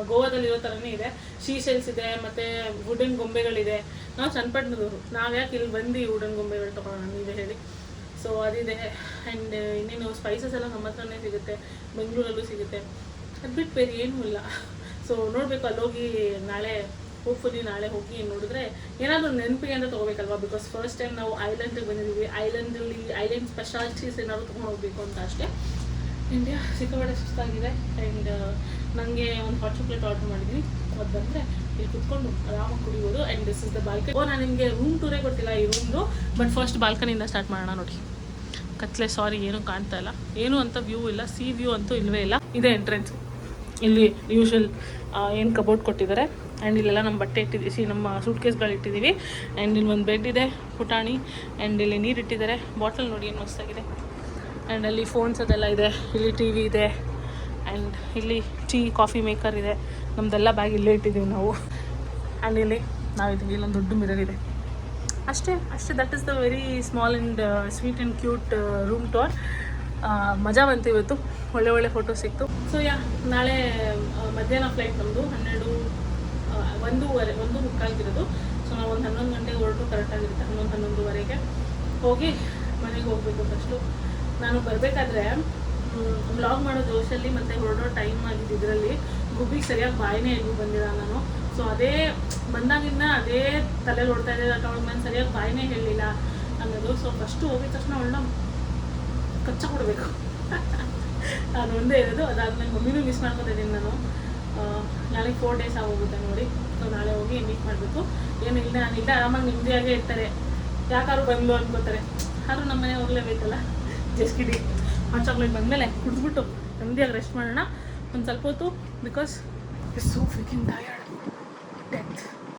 ಗೋವಾದಲ್ಲಿರೋ ಥರನೇ ಇದೆ. ಶೀಶೆಲ್ಸ್ ಇದೆ, ಮತ್ತು ವುಡನ್ ಗೊಂಬೆಗಳಿದೆ. ನಾವು ಚನ್ನಪಟ್ಟಣದವರು. ನಾವು ಯಾಕೆ ಇಲ್ಲಿ ಬಂದು ವುಡನ್ ಗೊಂಬೆಗಳು ತೊಗೊಳೋಣ? ನೀವೇ ಹೇಳಿ. ಸೊ ಅದಿದೆ. ಆ್ಯಂಡ್ ಇನ್ನೇನು ಸ್ಪೈಸಸ್ ಎಲ್ಲ ನಮ್ಮ ಹತ್ರನೇ ಸಿಗುತ್ತೆ. ಬೆಂಗಳೂರಲ್ಲೂ ಸಿಗುತ್ತೆ. ಅದು ಬಿಟ್ಟು ಬೇರೆ ಏನೂ ಇಲ್ಲ. ಸೊ ನೋಡಬೇಕು. ಅಲ್ಲಿ ಹೋಗಿ ನಾಳೆ ಹೋಪ್ಫುಲಿ ನಾಳೆ ಹೋಗಿ ನೋಡಿದ್ರೆ ಏನಾದರೂ ನೆನಪಿಗೆ ಅಂತ ತೊಗೋಬೇಕಲ್ವಾ? ಬಿಕಾಸ್ ಫಸ್ಟ್ ಟೈಮ್ ನಾವು ಐಲ್ಯಾಂಡಿಗೆ ಬಂದಿದ್ದೀವಿ ಐಲ್ಯಾಂಡಲ್ಲಿ ಐಲ್ಯಾಂಡ್ ಸ್ಪೆಷಾಲಿಟೀಸ್ ಏನಾದರೂ ತೊಗೊಂಡು ಹೋಗಬೇಕು ಅಂತ ಅಷ್ಟೇ. ಇಂಡಿಯಾ ಸಿಕ್ಕಾಪಟ್ಟೆ ಸುಸ್ತಾಗಿದೆ. ಆ್ಯಂಡ್ ನನಗೆ ಒಂದು ಹಾಟ್ ಚಾಕ್ಲೇಟ್ ಆರ್ಡರ್ ಮಾಡಿದ್ದೀನಿ ಅದು ಬಂದರೆ ಇಲ್ಲಿ ಕುತ್ಕೊಂಡು ಆರಾಮಾಗಿ ಕುಡಿಬೋದು. And this is the balcony oh, ನಾನು ನಿಮಗೆ ರೂಮ್ ಟೂರೇ ಗೊತ್ತಿಲ್ಲ ಈ ರೂಮ್ದು ಬಟ್ ಫಸ್ಟ್ ಬಾಲ್ಕನಿಯಿಂದ ಸ್ಟಾರ್ಟ್ ಮಾಡೋಣ ನೋಡಿ. ಕತ್ಲೆ ಸಾರಿ ಏನೂ ಕಾಣ್ತಾ ಇಲ್ಲ. ಏನೂ ಅಂತ ವ್ಯೂ ಇಲ್ಲ. ಸಿ ವ್ಯೂ ಅಂತೂ ಇಲ್ಲವೇ ಇಲ್ಲ. ಇದೇ ಎಂಟ್ರೆನ್ಸ್ ಇಲ್ಲಿ ಯೂಶಲ್ ಏನು ಕಬೋರ್ಡ್ ಕೊಟ್ಟಿದ್ದಾರೆ. ಆ್ಯಂಡ್ ಇಲ್ಲೆಲ್ಲ ನಮ್ಮ ಬಟ್ಟೆ ಇಟ್ಟಿದ್ದೀವಿ. ಸಿ ನಮ್ಮ ಸೂಟ್ ಕೇಸ್ಗಳು ಇಟ್ಟಿದ್ದೀವಿ. ಆ್ಯಂಡ್ ಇಲ್ಲಿ ಒಂದು ಬೆಡ್ ಇದೆ, ಪುಟಾಣಿ. ಆ್ಯಂಡ್ ಇಲ್ಲಿ ನೀರು ಇಟ್ಟಿದ್ದಾರೆ. ಬಾಟಲ್ ನೋಡಿ, ಏನು ಮಸ್ತಾಗಿದೆ. ಆ್ಯಂಡ್ ಅಲ್ಲಿ ಫೋನ್ಸ್ ಅದೆಲ್ಲ ಇದೆ. ಇಲ್ಲಿ ಟಿ ವಿ ಇದೆ. ಆ್ಯಂಡ್ ಇಲ್ಲಿ ಟೀ ಕಾಫಿ ಮೇಕರ್ ಇದೆ. ನಮ್ದೆಲ್ಲ ಬ್ಯಾಗ್ ಇಲ್ಲೇ ಇಟ್ಟಿದ್ದೀವಿ ನಾವು. ಆ್ಯಂಡ್ ಇಲ್ಲಿ ನಾವಿದ್ದೀವಿ ಇಲ್ಲೊಂದು ದೊಡ್ಡ ಮಿರರ್ ಇದೆ. ಅಷ್ಟೇ ಅಷ್ಟೇ. That is the very small and sweet and cute room tour ಮಜಾ ಬಂತು ಇವತ್ತು. ಒಳ್ಳೆ ಒಳ್ಳೆ ಫೋಟೋ ಸಿಕ್ತು. ಸೊ ಯಾ ನಾಳೆ ಮಧ್ಯಾಹ್ನ ಫ್ಲೈಟ್ ನಮ್ಮದು ಹನ್ನೆರಡು ಒಂದೂವರೆ, ಒಂದು ಮುಕ್ಕಾಲ್ಗಿರೋದು ಸೊ ನಾವು ಒಂದು ಹನ್ನೊಂದು ಗಂಟೆಗೆ ಹೊರಟು ಕರೆಕ್ಟಾಗಿರುತ್ತೆ ಹನ್ನೊಂದು, ಹನ್ನೊಂದುವರೆಗೆ. ಹೋಗಿ ಮನೆಗೆ ಹೋಗಬೇಕು ಫಸ್ಟು ನಾನು ಬರಬೇಕಾದ್ರೆ ಬ್ಲಾಗ್ ಮಾಡೋ ಜೋಶಲ್ಲಿ ಮತ್ತು ಹೊರಡೋ ಟೈಮ್ ಆಗಿದ್ದು ಇದರಲ್ಲಿ ಗುಬ್ಬಿಗೆ ಸರಿಯಾಗಿ ಬಾಯಿನೇ ಎಲ್ಲೂ ಬಂದಿಲ್ಲ ನಾನು. ಸೊ ಅದೇ ಬಂದಾಗಿಂದ ಅದೇ ತಲೆ ಹೊಡ್ತಾ ಇದೆ ಅವಳು ಮನೆ ಸರಿಯಾಗಿ ಬಾಯಿನೇ ಹೇಳಲಿಲ್ಲ ಅನ್ನೋದು. ಸೊ ಫಸ್ಟು ಹೋಗಿದ ತಕ್ಷಣ ಅವಳನ್ನ ಕಚ್ಚ ಕೊಡಬೇಕು. ನಾನು ಒಂದೇ ಇರೋದು. ಅದಾದಮೇಲೆ ಮಮ್ಮಿನೂ ಮಿಸ್ ಮಾಡ್ಕೊತಿದ್ದೀನಿ ನಾನು. ನಾಳೆ ಫೋರ್ ಡೇಸ್ ಆಗೋಗುತ್ತೆ ನೋಡಿ. ಸೊ ನಾಳೆ ಹೋಗಿ ಮೀಟ್ ಮಾಡಬೇಕು. ಏನು ಇಲ್ಲ ನಾನು ಇಲ್ಲ ಆರಾಮಾಗಿ ನೆಮ್ಮದಿಯಾಗೇ ಇರ್ತಾರೆ. ಯಾಕಾದ್ರು ಬಂದು ಅನ್ಕೋತಾರೆ. ಆದರೂ ನಮ್ಮ ಮನೆ ಹೋಗ್ಲೇಬೇಕಲ್ಲ ಜಸ್ಕಿಡಿ ಆ ಚಾಕ್ಲೇಟ್ ಬಂದಮೇಲೆ ಕುಡಿದ್ಬಿಟ್ಟು ನೆಮ್ಮದಿಯಾಗಿ ರೆಸ್ಟ್ ಮಾಡೋಣ. ಒಂದು ಸ್ವಲ್ಪ ಹೊತ್ತು because is so fucking tired death